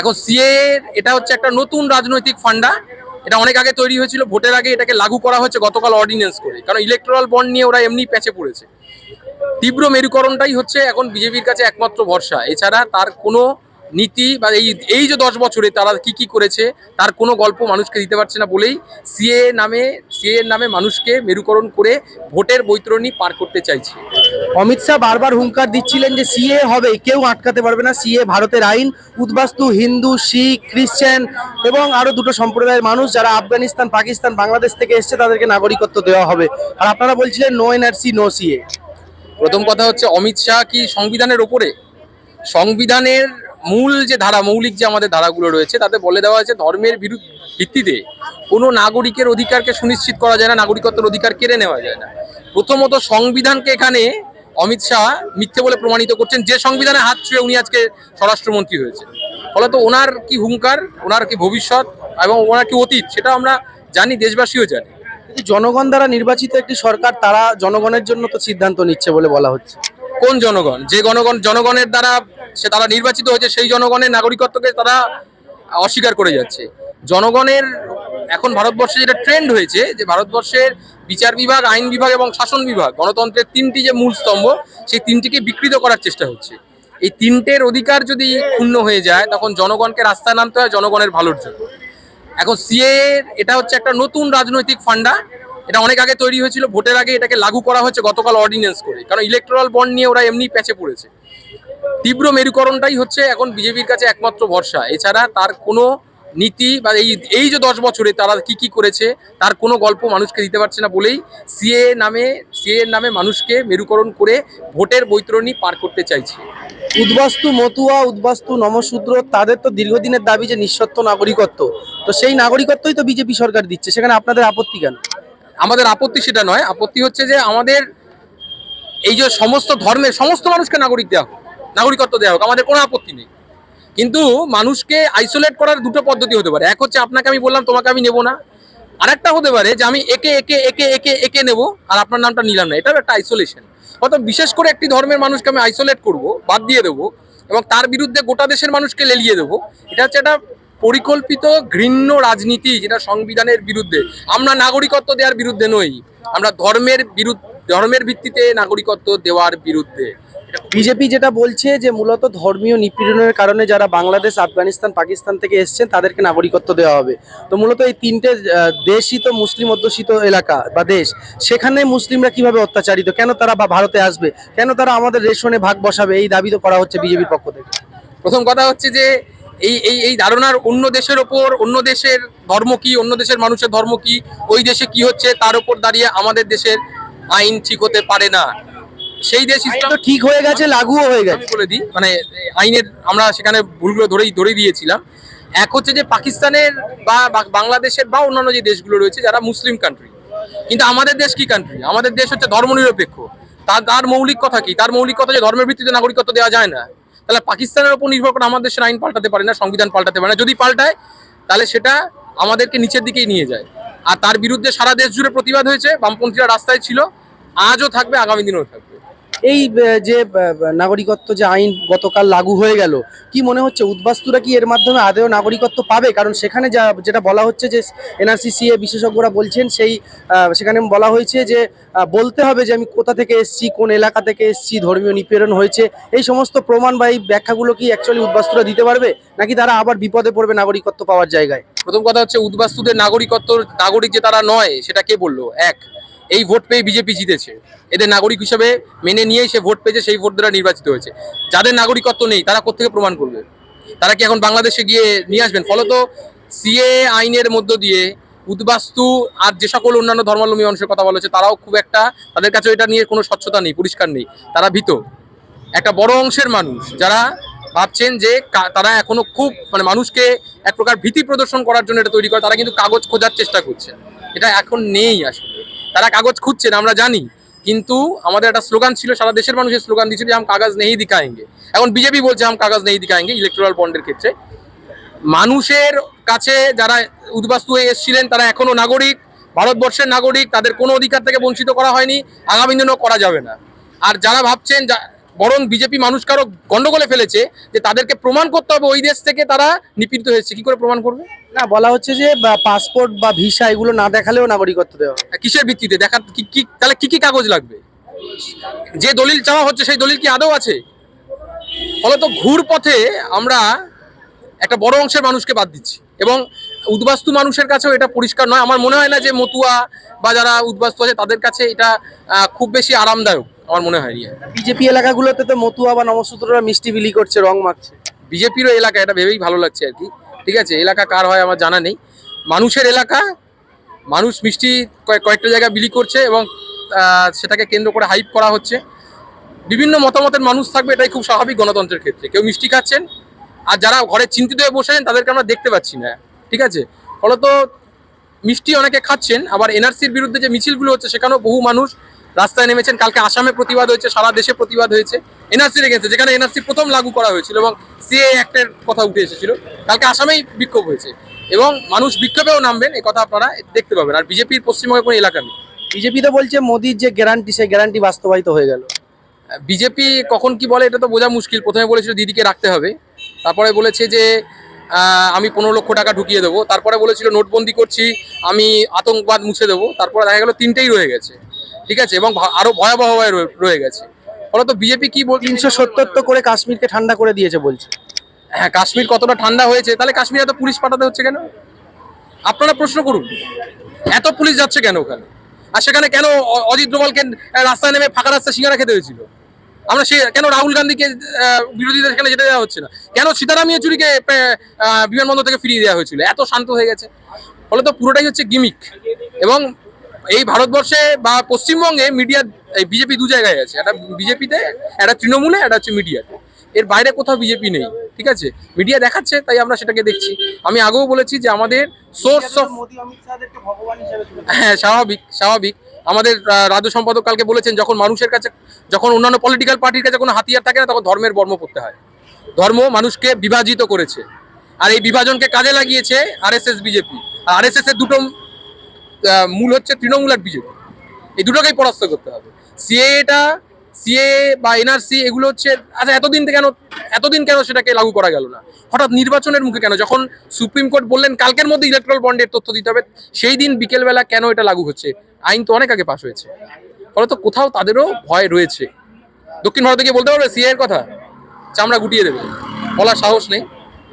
এখন সিএ এটা হচ্ছে একটা নতুন রাজনৈতিক ফান্ডা। এটা অনেক আগে তৈরি হয়েছিল, ভোটের আগে এটাকে লাগু করা হয়েছে গতকাল অর্ডিন্যান্স করে। কারণ ইলেকট্রাল বন্ড নিয়ে ওরা এমনি প্যাঁচে পড়েছে। তীব্র মেরুকরণটাই হচ্ছে এখন বিজেপির কাছে একমাত্র ভরসা। এছাড়া তার কোনো নীতি বা এই এই যে দশ বছরে তারা কি কি করেছে তার কোনো গল্প মানুষকে দিতে পারছে না বলেই সিএ নামে সিএ নামে মানুষকে মেরুকরণ করে ভোটের বৈতরণী পার করতে চাইছে। অমিত শাহ বারবার হুঙ্কার দিচ্ছিলেন যে সিএ হবে কেউ আটকাতে পারবে না। সিএ ভারতের আইন উদ্বাস্তু হিন্দু শিখ খ্রিশ্চান এবং আরও দুটো সম্প্রদায়ের মানুষ যারা আফগানিস্তান পাকিস্তান বাংলাদেশ থেকে এসছে তাদেরকে নাগরিকত্ব দেওয়া হবে। আর আপনারা বলছিলেন নো এনআরসি নো সিএ প্রথম কথা হচ্ছে অমিত শাহ কি সংবিধানের ওপরে? সংবিধানের মূল যে ধারা মৌলিক যে আমাদের ধারাগুলো রয়েছে তাতে বলে দেওয়া হয়েছে ধর্মের বিরুদ্ধ ভিত্তিতে কোনো নাগরিকের অধিকারকে সুনিশ্চিত করা যায় না নাগরিকত্বের অধিকার কেড়ে নেওয়া যায় না। প্রথমত সংবিধানকে এখানে অমিত শাহ মিথ্যে বলে প্রমাণিত করছেন যে সংবিধানে হাত ছুঁয়ে উনি আজকে স্বরাষ্ট্রমন্ত্রী হয়েছে ফলে তো ওনার কি হুঙ্কার ওনার কি ভবিষ্যৎ এবং ওনার কি অতীত সেটা আমরা জানি দেশবাসীও জানি। জনগণ দ্বারা নির্বাচিত একটি সরকার তারা জনগণের জন্য তো সিদ্ধান্ত নিচ্ছে বলে বলা হচ্ছে। কোন জনগণ? যে জনগণ জনগণের দ্বারা সে তারা নির্বাচিত হয়েছে, সেই জনগণের নাগরিকত্বকে তারা অস্বীকার করে যাচ্ছে। জনগণের এখন ভারতবর্ষে যেটা ট্রেন্ড হয়েছে, যে ভারতবর্ষের বিচার বিভাগ, আইন বিভাগ এবং শাসন বিভাগ, গণতন্ত্রের তিনটি যে মূল স্তম্ভ, সেই তিনটিকে বিকৃত করার চেষ্টা হচ্ছে। এই তিনটের অধিকার যদি ক্ষুণ্ণ হয়ে যায়, তখন জনগণকে রাস্তায় নামতে হয়, জনগণের ভালোর জন্য। এখন সিএ এটা হচ্ছে একটা নতুন রাজনৈতিক ফান্ডা। এটা অনেক আগে তৈরি হয়েছিল, ভোটের আগে এটাকে লাগু করা হয়েছে গতকাল অর্ডিন্যান্স করে। কারণ ইলেকট্রাল বন্ড নিয়ে ওরা এমনি প্যাচে পড়েছে। তীব্র মেরুকরণটাই হচ্ছে এখন বিজেপির কাছে একমাত্র ভরসা। এছাড়া তার কোনো নীতি বা এই এই যে দশ বছরে তারা কি কি করেছে তার কোনো গল্প মানুষকে দিতে পারছে না বলেই সিএ নামে সিএ নামে মানুষকে মেরুকরণ করে ভোটের বৈতরণী পার করতে চাইছে। উদ্বাস্তু মতুয়া উদ্বাস্তু নমশূদ্র তাদের তো দীর্ঘদিনের দাবি যে নিঃসত্ব নাগরিকত্ব। তো সেই নাগরিকত্বই তো বিজেপি সরকার দিচ্ছে সেখানে আপনাদের আপত্তি কেন? আমাদের আপত্তি সেটা নয় আপত্তি হচ্ছে যে আমাদের এই যে সমস্ত ধর্মের সমস্ত মানুষকে নাগরিক দেওয়া নাগরিকত্ব দেওয়া হোক, আমাদের কোনো আপত্তি নেই। কিন্তু মানুষকে আইসোলেট করার দুটো পদ্ধতি হতে পারে। এক হচ্ছে আপনাকে আমি বললাম, তোমাকে আমি নেব না। আরেকটা হতে পারে যে আমি একে একে একে একে একে নেব, আর আপনার নামটা নিলাম না। এটাও একটা আইসোলেশন অর্থাৎ বিশেষ করে একটি ধর্মের মানুষকে আমি আইসোলেট করব, বাদ দিয়ে দেবো, এবং তার বিরুদ্ধে গোটা দেশের মানুষকে লেলিয়ে দেবো। এটা হচ্ছে একটা পরিকল্পিত ঘৃণ্য রাজনীতি, যেটা সংবিধানের বিরুদ্ধে। আমরা নাগরিকত্ব দেওয়ার বিরুদ্ধে নই। আমরা ধর্মের বিরুদ্ধে, ধর্মের ভিত্তিতে নাগরিকত্ব দেওয়ার বিরুদ্ধে। বিজেপি যেটা বলছে যে মূলত ধর্মীয় নিপীড়নের কারণে যারা বাংলাদেশ, আফগানিস্তান, পাকিস্তান থেকে এসছেন, তাদেরকে নাগরিকত্ব দেওয়া হবে। তো মূলত এই তিনটে দেশই তো মুসলিম অধ্যুষিত এলাকা বা দেশ। সেখানে মুসলিমরা কীভাবে অত্যাচারিত? কেন তারা বা ভারতে আসবে? কেন তারা আমাদের রেশনে ভাগ বসাবে? এই দাবি তো করা হচ্ছে বিজেপির পক্ষ থেকে। প্রথম কথা হচ্ছে যে এই এই এই ধারণার অন্য দেশের ওপর, অন্য দেশের ধর্ম কি, অন্য দেশের মানুষের ধর্ম কি, ওই দেশে কি হচ্ছে, তার উপর দাঁড়িয়ে আমাদের দেশের আইন ঠিক হতে পারে না। সেই দেশ ইসলাম তো ঠিক হয়ে গেছে লাগুও হয়ে গেছে। বলে দিই মানে আইনের আমরা সেখানে ভুলগুলো ধরেই ধরে দিয়েছিলাম। এক হচ্ছে যে পাকিস্তানের বা বাংলাদেশের বা অন্যান্য যে দেশগুলো রয়েছে যারা মুসলিম কান্ট্রি কিন্তু আমাদের দেশ কি কান্ট্রি আমাদের দেশ হচ্ছে ধর্মনিরপেক্ষ। তার তার মৌলিক কথা কি? তার মৌলিক কথা যে ধর্মের ভিত্তিতে নাগরিকত্ব দেওয়া যায় না। তাহলে পাকিস্তানের উপর নির্ভর করে আমাদের দেশের আইন পাল্টাতে পারে না সংবিধান পাল্টাতে পারে না। যদি পাল্টায় তাহলে সেটা আমাদেরকে নিচের দিকেই নিয়ে যায়। আর তার বিরুদ্ধে সারা দেশ জুড়ে প্রতিবাদ হয়েছে বামপন্থীরা রাস্তায় ছিল আজও থাকবে আগামী দিনেও থাকবে। এই যে নাগরিকত্ব যে আইন গতকাল লাগু হয়ে গেল, কি মনে হচ্ছে? উদ্বাস্তুরা কি এর মাধ্যমে আদেও নাগরিকত্ব পাবে? কারণ সেখানে যা, যেটা বলা হচ্ছে যে এনআরসি এ বিশেষজ্ঞরা বলছেন, সেই সেখানে বলা হয়েছে যে বলতে হবে যে আমি কোথা থেকে এসেছি, কোন এলাকা থেকে এসেছি, ধর্মীয় নিপীড়ন হয়েছে, এই সমস্ত প্রমাণ বা এই ব্যাখ্যাগুলো কি অ্যাকচুয়ালি উদ্বাস্তুরা দিতে পারবে? নাকি তারা আবার বিপদে পড়বে নাগরিকত্ব পাওয়ার জায়গায়? প্রথম কথা হচ্ছে, উদ্বাস্তুদের নাগরিকত্ব, নাগরিক যে তারা নয়, সেটা কে বলল? এক এই ভোট পেয়ে বিজেপি জিতেছে। এদের নাগরিক হিসেবে মেনে নিয়েই সে ভোট পেয়েছে, সেই ভোট দ্বারা নির্বাচিত হয়েছে। যাদের নাগরিকত্ব নেই, তারা কোথেকে প্রমাণ করবে? তারা কি এখন বাংলাদেশে গিয়ে নিয়ে আসবেন? ফলত সিএ আইনের মধ্য দিয়ে উদ্বাস্তু আর যে সকল অন্যান্য ধর্মাবলম্বী মানুষের কথা বলেছে তারাও খুব একটা তাদের কাছে এটা নিয়ে কোনো স্বচ্ছতা নেই, পরিষ্কার নেই। তারা ভীত। একটা বড় অংশের মানুষ, যারা ভাবছেন যে তারা এখনও খুব মানে মানুষকে এক প্রকার ভীতি প্রদর্শন করার জন্য এটা তৈরি করে, তারা কিন্তু কাগজ খোঁজার চেষ্টা করছে। এটা এখন নেই আসলে। তারা কাগজ খুঁজছেন, আমরা জানি। কিন্তু আমাদের একটা স্লোগান ছিল, সারা দেশের মানুষের স্লোগান দিয়েছিল যে আম কাগজ নেই দিকায়েঙ্গে এখন বিজেপি বলছে আম কাগজ নেই দিকায়েঙ্গে ইলেকট্রাল বন্ডের ক্ষেত্রে। মানুষের কাছে যারা উদ্বাস্তু হয়ে এসেছিলেন, তারা এখনও নাগরিক, ভারতবর্ষের নাগরিক, তাদের কোনো অধিকার থেকে বঞ্চিত করা হয়নি, আগামী দিনও করা যাবে না। আর যারা ভাবছেন বরং বিজেপি মানুষ কারও গণ্ডগোলে ফেলেছে, যে তাদেরকে প্রমাণ করতে হবে, ওই দেশ থেকে তারা নিপীড়িত হয়েছে। কি করে প্রমাণ করবে? না বলা হচ্ছে যে পাসপোর্ট বা ভিসা এগুলো না দেখালেও নাগরিকত্ব দেওয়া হবে। কিসের ভিত্তিতে? দেখা কি কি তাহলে কি কি কাগজ লাগবে? যে দলিল চাওয়া হচ্ছে সেই দলিল কি আদৌ আছে? ফলত ঘুর পথে আমরা একটা বড় অংশের মানুষকে বাদ দিচ্ছি। এবং উদ্বাস্তু মানুষের কাছেও এটা পরিষ্কার নয়। আমার মনে হয় না যে মতুয়া বা যারা উদ্বাস্তু আছে তাদের কাছে এটা আহ, খুব বেশি আরামদায়ক আমার মনে হয়। নিয়ে বিজেপি এলাকাগুলোতে তো মতুয়া বা নমসূত্ররা মিষ্টি বিলি করছে রং মাখছে। বিজেপিরও এলাকা এটা ভেবেই ভালো লাগছে আর কি। ঠিক আছে, এলাকা কার হয় আমার জানা নেই। মানুষের এলাকা, মানুষ মিষ্টি কয়েক- কয়েকটা জায়গায় বিলি করছে এবং সেটাকে কেন্দ্র করে হাইপ করা হচ্ছে। বিভিন্ন মতামতের মানুষ থাকবে, এটাই খুব স্বাভাবিক গণতন্ত্রের ক্ষেত্রে। কেউ মিষ্টি খাচ্ছেন, আর যারা ঘরে চিন্তিত হয়ে বসে আছেন, তাদেরকে আমরা দেখতে পাচ্ছি না। ঠিক আছে? ফলত মিষ্টি অনেকে খাচ্ছেন, আবার এনআরসির বিরুদ্ধে যে মিছিলগুলো হচ্ছে, সেখানেও বহু মানুষ রাস্তায় নেমেছেন। কালকে আসামে প্রতিবাদ হয়েছে সারা দেশে প্রতিবাদ হয়েছে। এনআরসির রেখেছে যেখানে এনআরসি প্রথম লাগু করা হয়েছিল এবং সিএ অ্যাক্টের কথা উঠে এসেছিল। কালকে আসামেই বিক্ষোভ হয়েছে। এবং মানুষ বিক্ষোভেও নামবেন এই কথা আপনারা দেখতে পাবেন। আর বিজেপির পশ্চিমবঙ্গে কোনো এলাকা নেই। বিজেপি তো বলছে মোদির যে গ্যারান্টি সেই গ্যারান্টি বাস্তবায়িত হয়ে গেল। বিজেপি কখন কি বলে এটা তো বোঝা মুশকিল। প্রথমে বলেছিল দিদিকে রাখতে হবে। তারপরে বলেছে যে আমি পনেরো লক্ষ টাকা ঢুকিয়ে দেবো। তারপরে বলেছিল নোটবন্দি করছি আমি আতঙ্কবাদ মুছে দেবো। তারপরে দেখা গেল তিনটেই রয়ে গেছে। ঠিক আছে? এবং আরও ভয়াবহ হয়ে রয়ে- গেছে। ফলত বিজেপি কি বল তিনশো সত্তর তো করে কাশ্মীরকে ঠান্ডা করে দিয়েছে বলছে। হ্যাঁ কাশ্মীর কতটা ঠান্ডা হয়েছে? তাহলে কাশ্মীরে এত পুলিশ পাঠাতে হচ্ছে কেন? আপনারা প্রশ্ন করুন। এত পুলিশ যাচ্ছে কেন ওখানে? আর সেখানে কেন অজিত ডোভালকে রাস্তায় নেমে ফাঁকা রাস্তায় সিঙ্গারা খেতে হয়েছিল? আমরা সে কেন রাহুল গান্ধীকে বিরোধীদের সেখানে যেতে দেওয়া হচ্ছে না? কেন সীতারাম ইয়েচুরিকে বিমানবন্দর থেকে ফিরিয়ে দেওয়া হয়েছিল? এত শান্ত হয়ে গেছে। ফলে তো পুরোটাই হচ্ছে গিমিক। এবং এই ভারতবর্ষে বা পশ্চিমবঙ্গে মিডিয়া এই বিজেপি দু জায়গায় আছে। একটা বিজেপিতে একটা তৃণমূলে একটা হচ্ছে মিডিয়াতে এর বাইরে কোথাও বিজেপি নেই ঠিক আছে? মিডিয়া দেখাচ্ছে তাই আমরা সেটাকে দেখছি। আমি আগেও বলেছি যে আমাদের সোর্স অফ হ্যাঁ স্বাভাবিক স্বাভাবিক। আমাদের রাজ্য সম্পাদক কালকে বলেছেন যখন মানুষের কাছে যখন অন্যান্য পলিটিক্যাল পার্টির কাছে কোনো হাতিয়ার থাকে না তখন ধর্মের বর্ম পড়তে হয়। ধর্ম মানুষকে বিভাজিত করেছে। আর এই বিভাজনকে কাজে লাগিয়েছে আরএসএস বিজেপি আর আরএসএস এর দুটো মূল হচ্ছে তৃণমূল আর বিজেপি। এই দুটোকেই পরাস্ত করতে হবে। সিএটা সিএ বা এনআরসি, এগুলো হচ্ছে আচ্ছা এতদিন কেন এতদিন কেন সেটাকে লাগু করা গেল না? হঠাৎ নির্বাচনের মুখে কেন? যখন সুপ্রিম কোর্ট বললেন, কালকের মধ্যে ইলেকট্রাল বন্ডের তথ্য দিতে হবে, সেই দিন বিকেলবেলা কেন এটা লাগু হচ্ছে? আইন তো অনেক আগে পাশ হয়েছে। ফলে তো কোথাও তাদেরও ভয় রয়েছে। দক্ষিণ ভারতে গিয়ে বলতে পারবে, সিএ এর কথা? চামড়া গুটিয়ে দেবে। বলার সাহস নেই।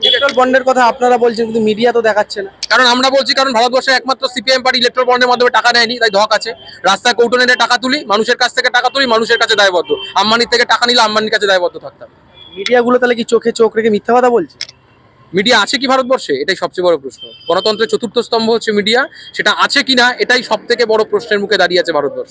ইলেকট্রাল বন্ডের কথা আপনারা বলছেন কিন্তু মিডিয়া তো দেখাচ্ছে না। কারণ আমরা বলছি কারণ ভারতবর্ষে একমাত্র সিপিএম পার্টি ইলেকট্রল বন্ডের মাধ্যমে টাকা নেয়নি তাই ধক আছে। রাস্তায় কৌটো নেড়ে টাকা তুলি মানুষের কাছ থেকে টাকা তুলি মানুষের কাছে দায়বদ্ধ। আম্বানির থেকে টাকা নিলে আম্বানির কাছে দায়বদ্ধ থাকতাম। মিডিয়াগুলো তাহলে কি চোখে চোখ রেখে মিথ্যা কথা বলছে? মিডিয়া আছে কি ভারতবর্ষে? এটাই সবচেয়ে বড় প্রশ্ন। গণতন্ত্রের চতুর্থ স্তম্ভ হচ্ছে মিডিয়া সেটা আছে কিনা এটাই সব থেকে বড় প্রশ্নের মুখে দাঁড়িয়ে আছে ভারতবর্ষ।